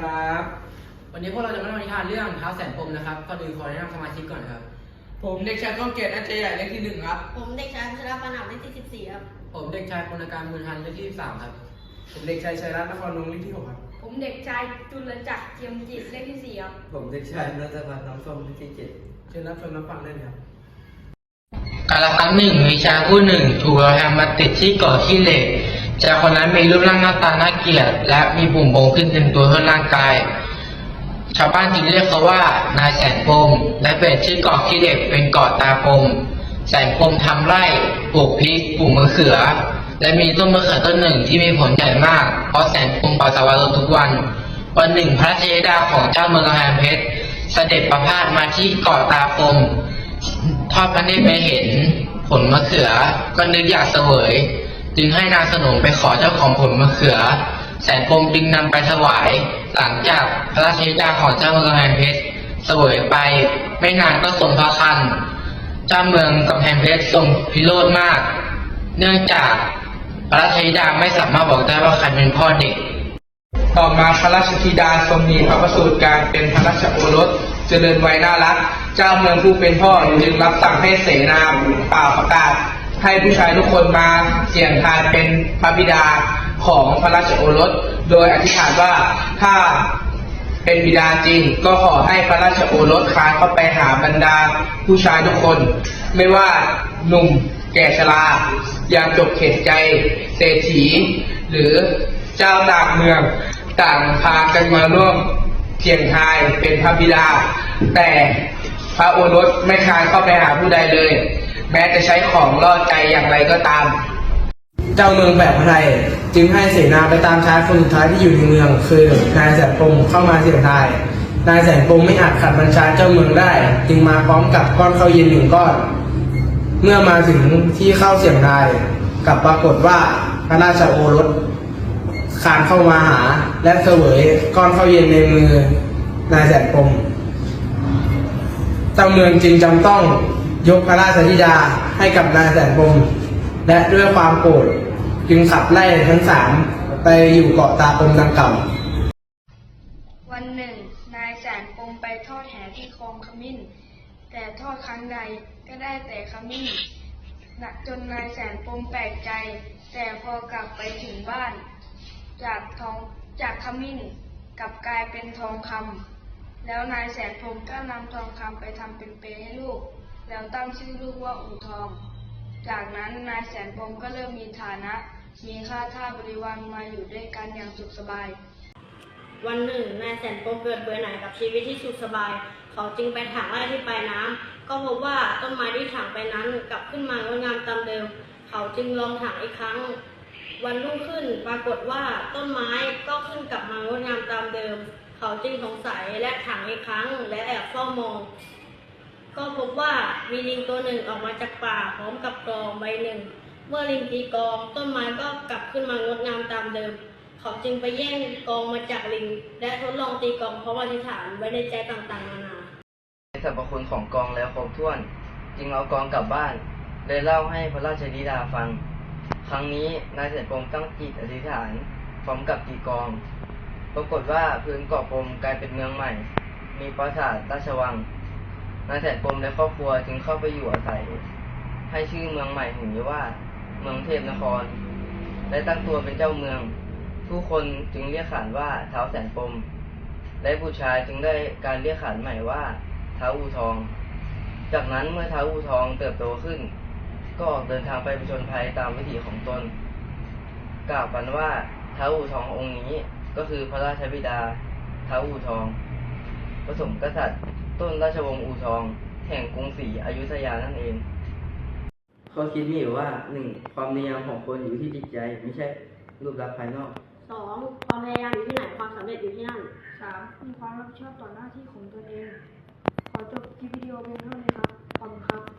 ครับ วันนี้พวกเราจะมาเล่านิทานเรื่องเท้าแสนปมนะครับก่อนอื่นขอแนะนำสมาชิกก่อนนะครับ ผมเด็กชายก้องเกียรติอัจฉริยะเลขที่หนึ่งครับ ผมเด็กชายพัชรปนามเลขที่สิบสี่ครับ ผมเด็กชายพลการมูลทันเลขที่13ครับ ผมเด็กชายชัยรัตน์นครนงค์เลขที่หกครับ ผมเด็กชายจุลจักรเจียมจิตเลขที่สี่ครับ ผมเด็กชายนัทพัฒน์น้ำส้มเลขที่เจ็ดเชิญรับชมรับฟังได้เลยครับกาลครั้งหนึ่งมีชายผู้หนึ่งถูกเราแฮมมาติดที่เกาะขี้เหล็ก ชายคนนั้นมีรูปร่างหน้าตาน่าเกลียดและมีปุ่มโบงขึ้นเต็มตัวทั่วร่างกาย ชาวบ้านจึงเรียกเขาว่านายแสนปมและเปลี่ยนชื่อเกาะขี้เหล็กเป็นเกาะตาปมแสนปมทำไร่ปลูกพริกปลูกมะเขือ และมีต้นมะเขือต้นหนึ่งที่มีผลใหญ่มาก เพราะแสนปมปัสสาวะลดทุกวัน วันหนึ่งพระเทดาของเจ้าเมืองกำแพงเพชรเสด็จประพาสมาที่เกาะตาปมทอดพระเนตรไปเห็นผลมะเขือก็นึกอยากเสวย จึงให้นางสนมไปขอเจ้าของผลมะเขือ แสนปมจึงนำไปถวาย หลังจากพระราชธิดาของเจ้าเมืองกำแพงเพชรเสวยไป ไม่นานก็ทรงพระคันเจ้าเมืองกำแพงเพชรทรงพิโรธมาก เนื่องจากพระราชธิดาไม่สามารถบอกได้ว่าใครเป็นพ่อเด็ก ต่อมาพระราชธิดาทรงมีพระประสูติการเป็นพระราชโอรสเจริญวัยน่ารัก เจ้าเมืองผู้เป็นพ่อจึงรับสั่งให้เสนาป่าประกาศ ให้ผู้ชายทุกคนมาเสี่ยงทายเป็นพระบิดาของพระราชโอรส โดยอธิษฐานว่าถ้าเป็นบิดาจริง ก็ขอให้พระราชโอรสคานเข้าไปหาบรรดาผู้ชายทุกคน ไม่ว่าหนุ่มแก่ชรายามจบเขตใจ เศรษฐี หรือเจ้าต่างเมือง ต่างพากันมาร่วมเสี่ยงทายเป็นพระบิดา แต่พระโอรสไม่คานเข้าไปหาผู้ใดเลย แม้จะใช้ของล่อใจอย่างไรก็ตาม เจ้าเมืองแบบไทยจึงให้เสนาไปตามชายคนสุดท้ายที่อยู่ในเมือง คือนายแสนปมเข้ามาเสี่ยงทายนายแสนปมไม่อาจขัดบัญชาเจ้าเมืองได้ จึงมาพร้อมกับก้อนข้าวเย็นหนึ่งก้อน เมื่อมาถึงที่เข้าเสี่ยงทายกับปรากฏว่าพระราชโอรสคานเข้ามาหา และเสวยก้อนข้าวเย็นในมือนายแสนปมเจ้าเมืองจึงจำต้อง ยกพระราชธิดาให้กับนายแสนปมและด้วยความโกรธจึงขับไล่ทั้งสามไปอยู่เกาะตาปมดังกล่าววันหนึ่ง นายแสนปมไปทอดแหที่คลองขมิ้น แต่ทอดครั้งใดก็ได้แต่ขมิ้นหนักจนนายแสนปมแปลกใจ แต่พอกลับไปถึงบ้าน จากทองจากขมิ้นกลับกลายเป็นทองคำแล้วนายแสนปมก็นำทองคำไปทำเป็นเปให้ลูก แล้วตั้งชื่อลูกว่าอู่ทอง จากนั้นนายแสนปมก็เริ่มมีฐานะ มีค่าท่าบริวารมาอยู่ด้วยกันอย่างสุขสบาย วันหนึ่งนายแสนปมเกิดเบื่อหน่ายกับชีวิตที่สุขสบาย เขาจึงไปถางไร่ที่ปลายน้ำก็พบว่าต้นไม้ที่ถางไปนั้นกลับขึ้นมางดงามตามเดิม เขาจึงลองถางอีกครั้ง วันรุ่งขึ้นปรากฏว่าต้นไม้ก็ขึ้นกลับมางดงามตามเดิม เขาจึงสงสัยและถางอีกครั้งและแอบเฝ้ามอง ก็พบว่ามีลิงตัวหนึ่งออกมาจากป่าพร้อมกับกลองใบหนึ่ง เมื่อลิงตีกลองต้นไม้ก็กลับขึ้นมางดงามตามเดิม เขาจึงไปแย่งกลองมาจากลิง และทดลองตีกลองเพราะอธิษฐานไว้ในใจต่างๆนานาในสรรพคุณของกองแล้วครบถ้วน จึงเอากองกลับบ้านเลยเล่าให้พระราชธิดาฟัง ครั้งนี้นายเสด็จปมตั้งจิตอธิษฐานพร้อมกับตีกอง ปรากฏว่าพื้นเกาะปมกลายเป็นเมืองใหม่ มีปราสาทราชวัง นายเสด็จปมและครอบครัวจึงเข้าไปอยู่อาศัย ให้ชื่อเมืองใหม่แห่งนี้ว่า เมืองเทพนคร และตั้งตัวเป็นเจ้าเมือง ผู้คนจึงเรียกขานว่าเท้าแสนปม และบุตรชายจึงได้การเรียกขานใหม่ว่าเท้าอูทอง จากนั้นเมื่อเท้าอูทองเติบโตขึ้น ก็ออกเดินทางไปผจญภัยตามวิถีของตน กล่าวกันว่าเท้าอูทององค์นี้ก็คือพระราชบิดาเท้าอูทองผสมกษัตริย์ ต้นราชวงศ์อูทอง แห่งกรุงศรีอยุธยานั่นเองข้อคิดมีอยู่ว่าหนึ่งความนิยามของคนอยู่ที่จิตใจไม่ใช่รูปลักษณ์ภายนอก สองความพยายามอยู่ที่ไหนความสำเร็จอยู่ที่นั่นสามมีความรับผิดชอบต่อหน้าที่ของตนเอง ขอจบคลิปวิดีโอเพียงเท่านี้ครับ ขอบคุณครับ